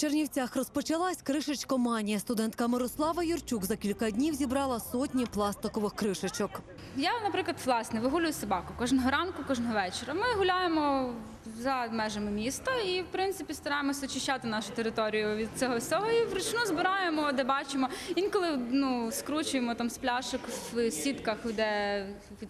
Чернівцях розпочалась кришечкоманія. Студентка Мирослава Юрчук за кілька днів зібрала сотні пластикових кришечок. Я, наприклад, власне, вигулюю собаку кожного ранку, кожного вечора. Ми гуляємо за межами міста і, в принципі, стараємося очищати нашу територію від цього всього. І вручну збираємо, де бачимо. Інколи ну, скручуємо там з пляшок в сітках, де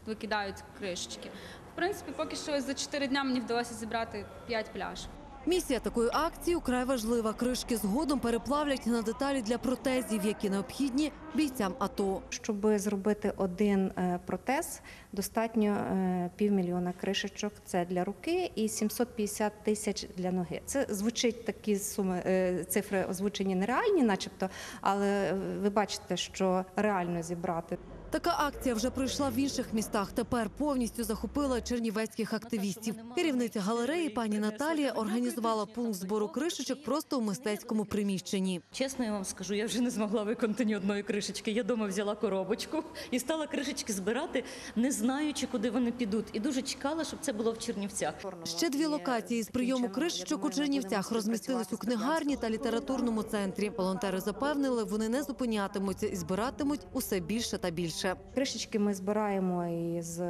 викидають кришечки. В принципі, поки що за 4 дня мені вдалося зібрати 5 пляшок. Місія такої акції украй важлива. Кришки згодом переплавлять на деталі для протезів, які необхідні бійцям АТО. Щоб зробити один е, протез, достатньо е, півмільйона кришечок. Це для руки і 750 тисяч для ноги. Це звучить такі суми е, цифри озвучені нереальні, начебто, але ви бачите, що реально зібрати Така акція вже пройшла в інших містах. Тепер повністю захопила чернівецьких активістів. Керівниця галереї пані Наталія організувала пункт збору кришечок просто у мистецькому приміщенні. Чесно, я вам скажу, я вже не змогла виконати ні одної кришечки. Я дома взяла коробочку і стала кришечки збирати, не знаючи, куди вони підуть. І дуже чекала, щоб це було в Чернівцях. Ще дві локації з прийому кришечок у Чернівцях розмістились у книгарні та літературному центрі. Волонтери запевнили, вони не зупинятимуться і збиратимуть усе більше та більше. Кришечки ми збираємо із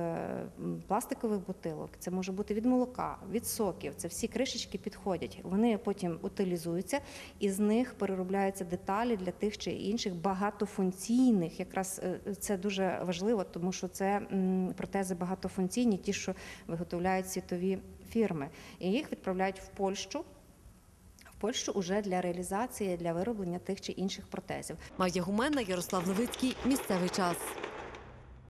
пластикових бутилок. Це може бути від молока, від соків. Це всі кришечки підходять. Вони потім утилізуються, і з них переробляються деталі для тих чи інших багатофункційних. Якраз е, це дуже важливо, тому що це протези багатофункційні, ті, що виготовляють світові фірми, і їх відправляють в Польщу. Польщу уже для реалізації для вироблення тих чи інших протезів. Майя Гуменна, Ярослав Новицький. Місцевий час.